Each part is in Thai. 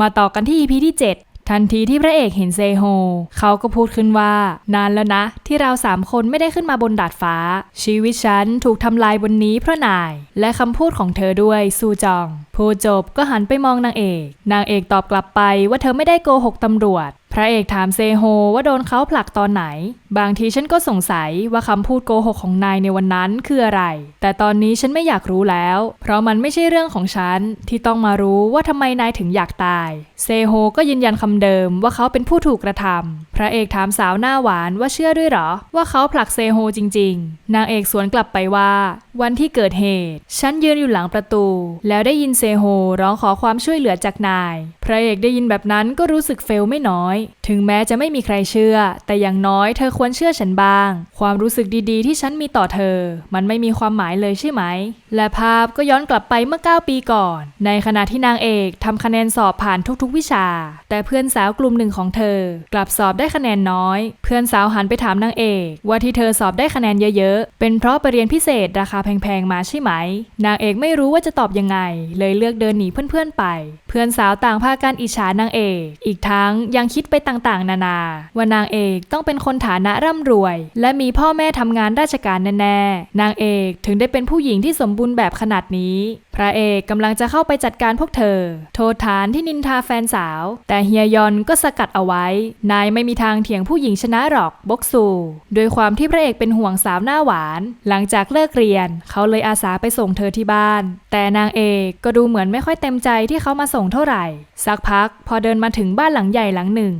มาต่อกันที่ EP ที่ 7 ทันทีที่พระเอกเห็นเซโฮ เขาก็พูดขึ้นว่า นานแล้วนะ ที่เราสามคนไม่ได้ขึ้นมาบนดาดฟ้า ชีวิตฉันถูกทำลายบนนี้เพราะนาย และคำพูดของเธอด้วยซูจอง พูดจบก็หันไปมองนางเอก นางเอกตอบกลับไปว่าเธอไม่ได้โกหกตำรวจ พระเอกถามเซโฮว่าโดนเขาผลักตอนไหน บางทีฉันก็สงสัยว่าคำพูดโกหกของนายในวันนั้นคืออะไร แต่ตอนนี้ฉันไม่อยากรู้แล้ว เพราะมันไม่ใช่เรื่องของฉันที่ต้องมารู้ว่าทำไมนายถึงอยากตาย เซโฮก็ยืนยันคำเดิมว่าเขาเป็นผู้ถูกกระทำพระเอกถามสาวหน้าหวานว่าเชื่อด้วยหรอ ว่าเขาผลักเซโฮจริง ๆ นางเอกสวนกลับไปว่า วันที่เกิดเหตุ ฉันยืนอยู่หลังประตู แล้วได้ยินเซโฮร้องขอความช่วยเหลือจากนาย พระเอกได้ยินแบบนั้นก็รู้สึกเฟลไม่น้อยถึงแม้จะไม่มีใครเชื่อ แต่อย่างน้อยเธอควรเชื่อฉันบ้าง ความรู้สึกดีๆ ที่ฉันมีต่อเธอ มันไม่มีความหมายเลยใช่ไหม และภาพก็ย้อนกลับไปเมื่อ 9 ปีก่อน ในขณะที่นางเอกทำคะแนนสอบผ่านทุกๆ วิชา แต่เพื่อนสาวกลุ่มหนึ่งของเธอ กลับสอบได้คะแนนน้อย เพื่อนสาวหันไปถามนางเอก ว่าที่เธอสอบได้คะแนนเยอะๆ เป็นเพราะไปเรียนพิเศษราคาแพงๆมาใช่ไหม นางเอกไม่รู้ว่าจะตอบยังไง เลยเลือกเดินหนีเพื่อนๆไป เพื่อนสาวต่างพากันอิจฉานางเอก อีกทั้งยังคิดไปต่างๆ นานา ว่านางเอกต้องเป็นคนฐานะร่ำรวย และมีพ่อแม่ทำงานราชการแน่ๆ นางเอกถึงได้เป็นผู้หญิงที่สมบูรณ์แบบขนาดนี้ พระเอกกำลังจะเข้าไปจัดการพวกเธอ โทษฐานที่นินทาแฟนสาว แต่เฮียยอนก็สกัดเอาไว้ นายไม่มีทางเถียงผู้หญิงชนะหรอกบกซูโดยความที่พระเอกเป็นห่วงสาวหน้าหวาน หลังจากเลิกเรียน เขาเลยอาสาไปส่งเธอที่บ้าน แต่นางเอกก็ดูเหมือนไม่ค่อยเต็มใจที่เขามาส่งเท่าไหร่ สักพักพอเดินมาถึงบ้านหลังใหญ่หลังหนึ่ง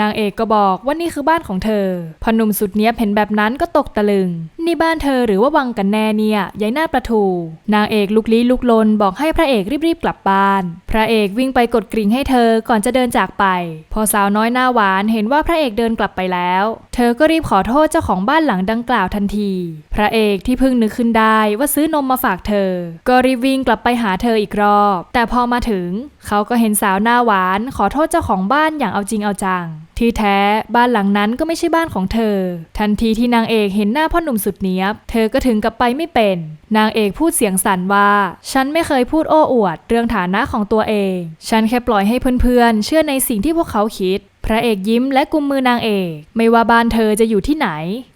นางเอกก็บอกว่านี่คือบ้านของเธอ พอหนุ่มสุดเนี้ยเห็นแบบนั้นก็ตกตะลึง นี่บ้านเธอหรือว่าวังกันแน่เนี่ยยายหน้าประทู นางเอกลุกลี้ลุกลนบอกให้พระเอกรีบๆกลับบ้าน พระเอกวิ่งไปกดกริ่งให้เธอก่อนจะเดินจากไป พอสาวน้อยหน้าหวานเห็นว่าพระเอกเดินกลับไปแล้ว เธอก็รีบขอโทษเจ้าของบ้านหลังดังกล่าวทันที พระเอกที่เพิ่งนึกขึ้นได้ว่าซื้อนมมาฝากเธอ ก็รีบวิ่งกลับไปหาเธออีกรอบ แต่พอมาถึง เขาก็เห็นสาวหน้าหวาน ขอโทษเจ้าของบ้านอย่างเอาจริงเอาจัง ที่แท้บ้านหลังนั้นก็ไม่ใช่บ้านของเธอ ทันทีที่นางเอกเห็นหน้าพ่อหนุ่มสุดเนี้ยบ เธอก็ถึงกับไปไม่เป็น นางเอกพูดเสียงสั่นว่า ฉันไม่เคยพูดโอ้อวด เรื่องฐานะของตัวเอง ฉันแค่ปล่อยให้เพื่อนๆ เชื่อในสิ่งที่พวกเขาคิดพระเอกยิ้มและกุมมือนางเอก ไม่ว่าบ้านเธอจะอยู่ที่ไหน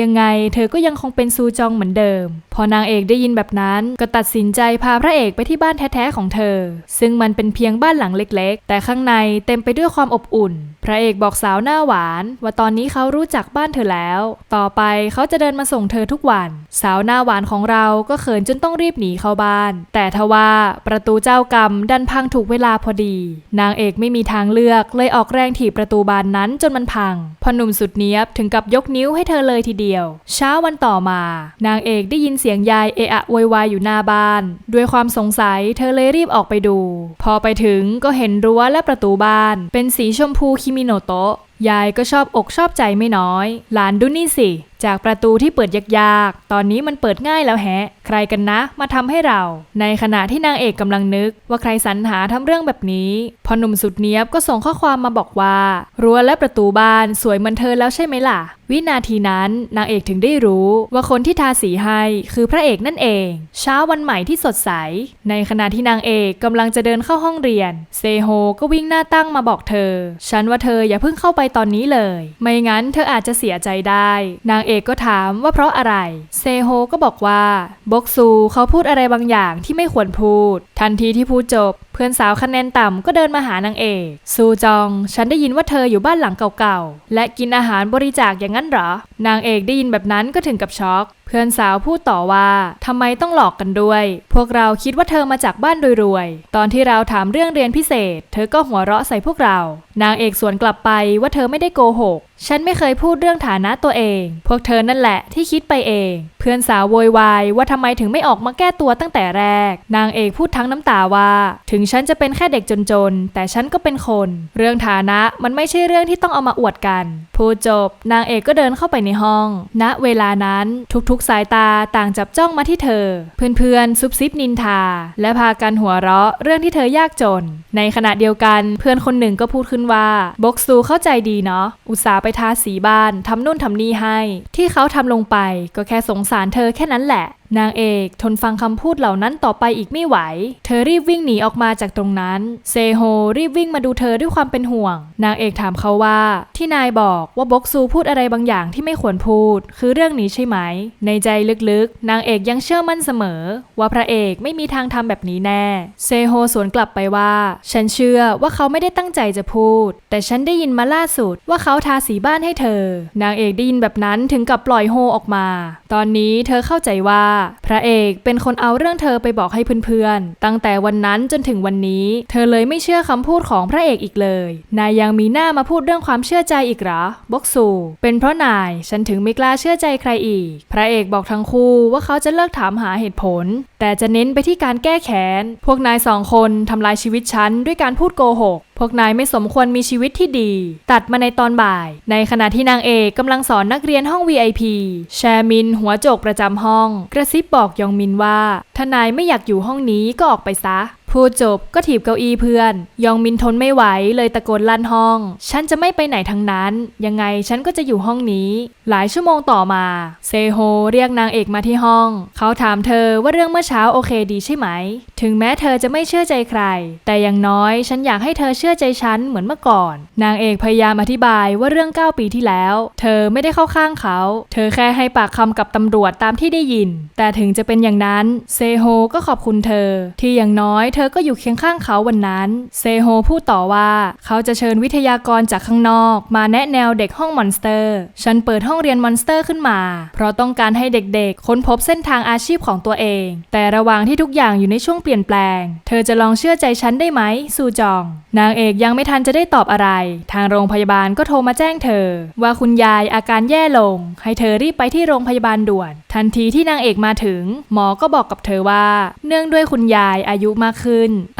ยังไงเธอก็ยังคงเป็นซูจองเหมือนเดิม พอนางเอกได้ยินแบบนั้น ก็ตัดสินใจพาพระเอกไปที่บ้านแท้ๆของเธอ ซึ่งมันเป็นเพียงบ้านหลังเล็ก ๆ แต่ข้างในเต็มไปด้วยความอบอุ่นพระเอกบอกสาวหน้าหวาน ว่าตอนนี้เขารู้จักบ้านเธอแล้ว ต่อไปเขาจะเดินมาส่งเธอทุกวัน สาวหน้าหวานของเราก็เขินจนต้องรีบหนีเข้าบ้าน แต่ทว่าประตูเจ้ากรรมดันพังถูกเวลาพอดี นางเอกไม่มีทางเลือกเลยออกแรงถีบประตูบานนั้นจนมันพังพอหนุ่มสุดเนี้ยบถึงกับยกนิ้วให้เธอเลยทีเดียว เช้าวันต่อมา นางเอกได้ยินเสียงยายเอะอะโวยวายอยู่หน้าบ้าน ด้วยความสงสัยเธอเลยรีบออกไปดู พอไปถึงก็เห็นรั้วและประตูบ้าน เป็นสีชมพูคิมิโนโตะ ยายก็ชอบอกชอบใจไม่น้อย หลานดูนี่สิ จากประตูที่เปิดยากๆ ตอนนี้มันเปิดง่ายแล้วแฮะ ใครกันนะ มาทำให้เรา ในขณะที่นางเอกกำลังนึก ว่าใครสรรหาทำเรื่องแบบนี้พอหนุ่มสุดเนี้ยบก็ส่งข้อความมาบอกว่า รั้วและประตูบ้านสวยเหมือนเธอแล้วใช่ไหมล่ะ วินาทีนั้นนางเอกถึงได้รู้ว่าคนที่ทาสีให้คือพระเอกนั่นเอง เช้าวันใหม่ที่สดใส ในขณะที่นางเอกกำลังจะเดินเข้าห้องเรียน เซโฮก็วิ่งหน้าตั้งมาบอกเธอ ฉันว่าเธออย่าเพิ่งเข้าไปตอนนี้เลย ไม่งั้นเธออาจจะเสียใจได้ นางเอกก็ถามว่าเพราะอะไร เซโฮก็บอกว่าบกซูเขาพูดอะไรบางอย่างที่ไม่ควรพูด ทันทีที่พูดจบ เพื่อนสาวคะแนนต่ำก็เดินมาหานางเอก ซูจอง ฉันได้ยินว่าเธออยู่บ้านหลังเก่าๆ และกินอาหารบริจาคอย่างนั้นเหรอ นางเอกได้ยินแบบนั้นก็ถึงกับช็อก เพื่อนสาวพูดต่อว่าทำไมต้องหลอกกันด้วย พวกเราคิดว่าเธอมาจากบ้านรวยๆ ตอนที่เราถามเรื่องเรียนพิเศษ เธอก็หัวเราะใส่พวกเรา นางเอกสวนกลับไปว่าเธอไม่ได้โกหก ฉันไม่เคยพูดเรื่องฐานะตัวเอง พวกเธอนั่นแหละที่คิดไปเอง เพื่อนสาวโวยวายว่าทำไมถึงไม่ออกมาแก้ตัวตั้งแต่แรก นางเอกพูดทั้งน้ำตาว่า ถึงฉันจะเป็นแค่เด็กจนๆ แต่ฉันก็เป็นคน เรื่องฐานะมันไม่ใช่เรื่องที่ต้องเอามาอวดกัน พูดจบ นางเอกก็เดินเข้าไปในห้อง ณ เวลานั้นทุกๆสายตาต่างจับจ้องมาที่เธอ เพื่อนๆซุบซิบนินทา และพากันหัวเราะเรื่องที่เธอยากจน ในขณะเดียวกันเพื่อนคนหนึ่งก็พูดขึ้นว่าบกซูเข้าใจดีเนาะอุตส่าห์ไปทาสีบ้านทำนู่นทำนี่ให้ ที่เขาทำลงไปก็แค่สงสารเธอแค่นั้นแหละ นางเอกทนฟังคำพูดเหล่านั้นต่อไปอีกไม่ไหว เธอรีบวิ่งหนีออกมาจากตรงนั้น เซโฮรีบวิ่งมาดูเธอด้วยความเป็นห่วง นางเอกถามเขาว่า ที่นายบอกว่าบกซูพูดอะไรบางอย่างที่ไม่ควรพูด คือเรื่องนี้ใช่ไหม ในใจลึกๆ นางเอกยังเชื่อมั่นเสมอ ว่าพระเอกไม่มีทางทำแบบนี้แน่ เซโฮสวนกลับไปว่า ฉันเชื่อว่าเขาไม่ได้ตั้งใจจะพูด แต่ฉันได้ยินมาล่าสุดว่าเขาทาสีบ้านให้เธอ นางเอกได้ยินแบบนั้นถึงกับปล่อยโฮออกมา ตอนนี้เธอเข้าใจว่าพระเอกเป็นคนเอาเรื่องเธอไปบอกให้เพื่อนๆ ตั้งแต่วันนั้นจนถึงวันนี้ เธอเลยไม่เชื่อคำพูดของพระเอกอีกเลย นายยังมีหน้ามาพูดเรื่องความเชื่อใจอีกหรอบกซูเป็นเพราะนายฉันถึงไม่กล้าเชื่อใจใครอีก พระเอกบอกทั้งคู่ว่าเขาจะเลิกถามหาเหตุผล แต่จะเน้นไปที่การแก้แค้น พวกนายสองคนทำลายชีวิตฉันด้วยการพูดโกหก พวกนายไม่สมควรมีชีวิตที่ดี ตัดมาในตอนบ่าย ในขณะที่นางเอกกำลังสอนนักเรียนห้อง VIP แชร์มิน หัวโจกประจำห้อง กระซิบบอกยองมินว่า ถ้านายไม่อยากอยู่ห้องนี้ก็ออกไปซะ พูดจบก็ถีบเก้าอี้เพื่อน ยองมินทนไม่ไหวเลยตะโกนลั่นห้อง ฉันจะไม่ไปไหนทั้งนั้น ยังไงฉันก็จะอยู่ห้องนี้ หลายชั่วโมงต่อมา เซโฮเรียกนางเอกมาที่ห้อง เขาถามเธอว่าเรื่องเมื่อเช้าโอเคดีใช่ไหม ถึงแม้เธอจะไม่เชื่อใจใคร แต่อย่างน้อยฉันอยากให้เธอเชื่อใจฉันเหมือนเมื่อก่อน นางเอกพยายามอธิบายว่าเรื่อง 9 ปีที่แล้ว เธอไม่ได้เข้าข้างเขา เธอแค่ให้ปากคำกับตำรวจตามที่ได้ยิน แต่ถึงจะเป็นอย่างนั้น เซโฮก็ขอบคุณเธอ ที่อย่างน้อยเธธอก็อยู่เคียงข้างเขาวันนั้นเซโฮพูดต่อว่าเขาจะเชิญวิทยากรจากข้างนอก มาแนะแนวเด็กห้องมอนสเตอร์ ฉันเปิดห้องเรียนมอนสเตอร์ขึ้นมา เพราะต้องการให้เด็กๆ ค้นพบเส้นทางอาชีพของตัวเอง แต่ระหว่างที่ทุกอย่างอยู่ในช่วงเปลี่ยนแปลง เธอจะลองเชื่อใจฉันได้ไหมซูจอง นางเอกยังไม่ทันจะได้ตอบอะไร ทางโรงพยาบาลก็โทรมาแจ้งเธอ ว่าคุณยายอาการแย่ลง ให้เธอรีบไปที่โรงพยาบาลด่วน ทันทีที่นางเอกมาถึง หมอก็บอกกับเธอว่า เนื่องด้วยคุณยายอายุมากขึ้น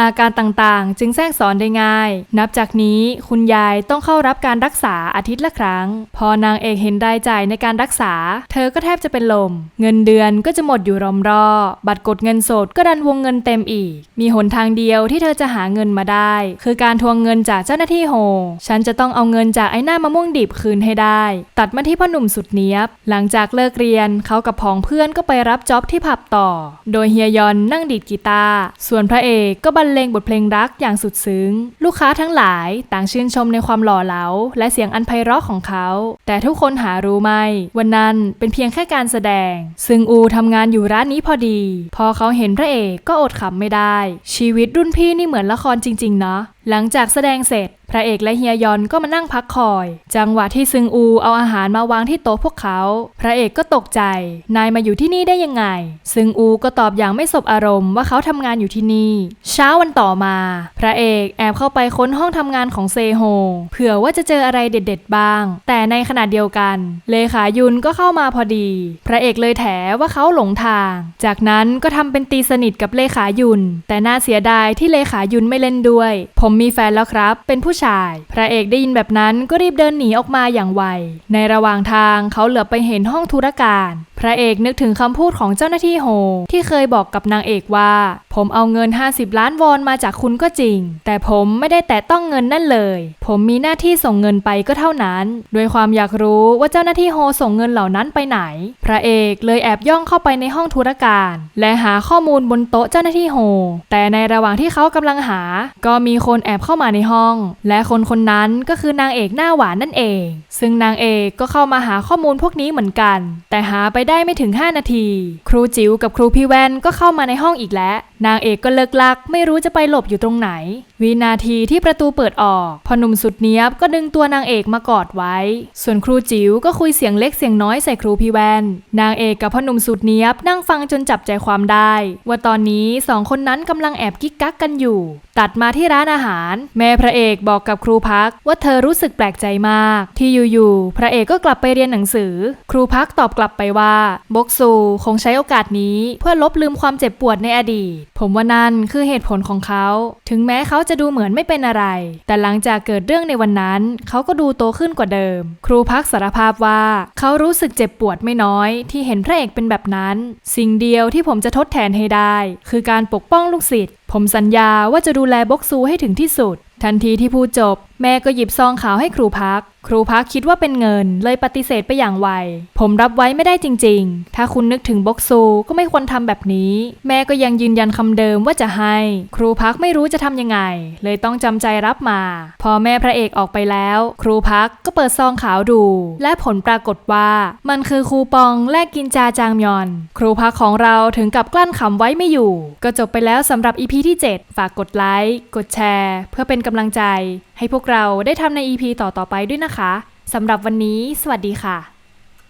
อาการต่างๆ จึงแทรกซ้อนได้ง่าย นับจากนี้คุณยายต้องเข้ารับการรักษาอาทิตย์ละครั้ง พอนางเอกเห็นรายจ่ายในการรักษา เธอก็แทบจะเป็นลม เงินเดือนก็จะหมดอยู่รอมรอ บัตรกดเงินสดก็ดันวงเงินเต็มอีก มีหนทางเดียวที่เธอจะหาเงินมาได้ คือการทวงเงินจากเจ้าหน้าที่โฮ ฉันจะต้องเอาเงินจากไอ้หน้ามะม่วงดิบคืนให้ได้ ตัดมาที่พ่อหนุ่มสุดเนี้ยบ หลังจากเลิกเรียนเขากับพ้องเพื่อนก็ไปรับจ็อบที่ผับต่อ โดยเฮียยอนนั่งดีดกีตาร์ ส่วนพระเอกก็บรรเลงบทเพลงรักอย่างสุดซึ้ง ลูกค้าทั้งหลายต่างชื่นชมในความหล่อเหลา และเสียงอันไพเราะของเขา แต่ทุกคนหารู้ไหมวันนั้นเป็นเพียงแค่การแสดง ซึ่งอูทำงานอยู่ร้านนี้พอดี พอเขาเห็นพระเอกก็อดขำไม่ได้ ชีวิตรุ่นพี่นี่เหมือนละครจริงๆเนาะหลังจากแสดงเสร็จ พระเอกและเฮียยอนก็มานั่งพักคอย จังหวะที่ซึงอูเอาอาหารมาวางที่โต๊ะพวกเขา พระเอกก็ตกใจ นายมาอยู่ที่นี่ได้ยังไง ซึงอูก็ตอบอย่างไม่สบอารมณ์ว่าเขาทำงานอยู่ที่นี่ เช้าวันต่อมา พระเอกแอบเข้าไปค้นห้องทำงานของเซโฮเผื่อว่าจะเจออะไรเด็ด ๆ บ้าง แต่ในขณะเดียวกัน เลขายุนก็เข้ามาพอดี พระเอกเลยแถว่าเขาหลงทาง จากนั้นก็ทำเป็นตีสนิทกับเลขายุนแต่น่าเสียดายที่เลขายุนไม่เล่นด้วย ผมมีแฟนแล้วครับ เป็นผู้ชาย พระเอกได้ยินแบบนั้นก็รีบเดินหนีออกมาอย่างไว ในระหว่างทางเขาเหลือบไปเห็นห้องธุรการ พระเอกนึกถึงคำพูดของเจ้าหน้าที่โฮ ที่เคยบอกกับนางเอกว่า ผมเอาเงิน 50 ล้านวอนมาจากคุณก็จริง แต่ผมไม่ได้แตะต้องเงินนั่นเลย ผมมีหน้าที่ส่งเงินไปก็เท่านั้น ด้วยความอยากรู้ว่าเจ้าหน้าที่โฮส่งเงินเหล่านั้นไปไหน พระเอกเลยแอบย่องเข้าไปในห้องธุรการ และหาข้อมูลบนโต๊ะเจ้าหน้าที่โฮ แต่ในระหว่างที่เขากำลังหา ก็มีคนแอบเข้ามาในห้อง และคนคนนั้นก็คือนางเอกหน้าหวานนั่นเอง ซึ่งนางเอกก็เข้ามาหาข้อมูลพวกนี้เหมือนกัน แต่หาไปได้ไม่ถึง 5 นาที ครูจิ๋วกับครูพี่แว่นก็เข้ามาในห้องอีกแล้ว นางเอกก็เลิกลัก ไม่รู้จะไปหลบอยู่ตรงไหน วินาทีที่ประตูเปิดออกพอหนุ่มสุดเนี้ยบก็ดึงตัวนางเอกมากอดไว้ ส่วนครูจิ๋วก็คุยเสียงเล็กเสียงน้อยใส่ครูพี่แว่น นางเอกกับพ่อหนุ่มสุดเนี้ยบนั่งฟังจนจับใจความได้ ว่าตอนนี้สองคนนั้นกำลังแอบกิ๊กกักกันอยู่ ตัดมาที่ร้านอาหารแม่พระเอกบอกกับครูพักว่าเธอรู้สึกแปลกใจมาก ที่อยู่ๆพระเอกก็กลับไปเรียนหนังสือ ครูพักตอบกลับไปว่าบกซูคงใช้โอกาสนี้เพื่อลบลืมความเจ็บปวดในอดีต ผมว่านั่นคือเหตุผลของเขา ถึงแม้เขาจะดูเหมือนไม่เป็นอะไร แต่หลังจากเกิดเรื่องในวันนั้น เขาก็ดูโตขึ้นกว่าเดิม ครูพักสารภาพว่า เขารู้สึกเจ็บปวดไม่น้อย ที่เห็นพระเอกเป็นแบบนั้น สิ่งเดียวที่ผมจะทดแทนให้ได้ คือการปกป้องลูกศิษย์ผมสัญญาว่าจะดูแลบกซูให้ถึงที่สุด ทันทีที่พูดจบ แม่ก็หยิบซองขาวให้ครูพัก ครูพักคิดว่าเป็นเงิน เลยปฏิเสธไปอย่างไว ผมรับไว้ไม่ได้จริง ๆ ถ้าคุณนึกถึงบ็อกซูก็ไม่ควรทำแบบนี้ แม่ก็ยังยืนยันคำเดิมว่าจะให้ ครูพักไม่รู้จะทำยังไง เลยต้องจำใจรับมา พอแม่พระเอกออกไปแล้ว ครูพักก็เปิดซองขาวดู และผลปรากฏว่ามันคือคูปองแลกกินจาจางมยอน ครูพักของเราถึงกับกลั้นขำไว้ไม่อยู่ ก็จบไปแล้วสำหรับ EP ที่ 7 ฝากกดไลค์ กดแชร์ เพื่อเป็นกำลังใจ ให้พวกเราได้ทำใน EP ต่อๆไปด้วยนะคะสำหรับวันนี้ สวัสดีค่ะ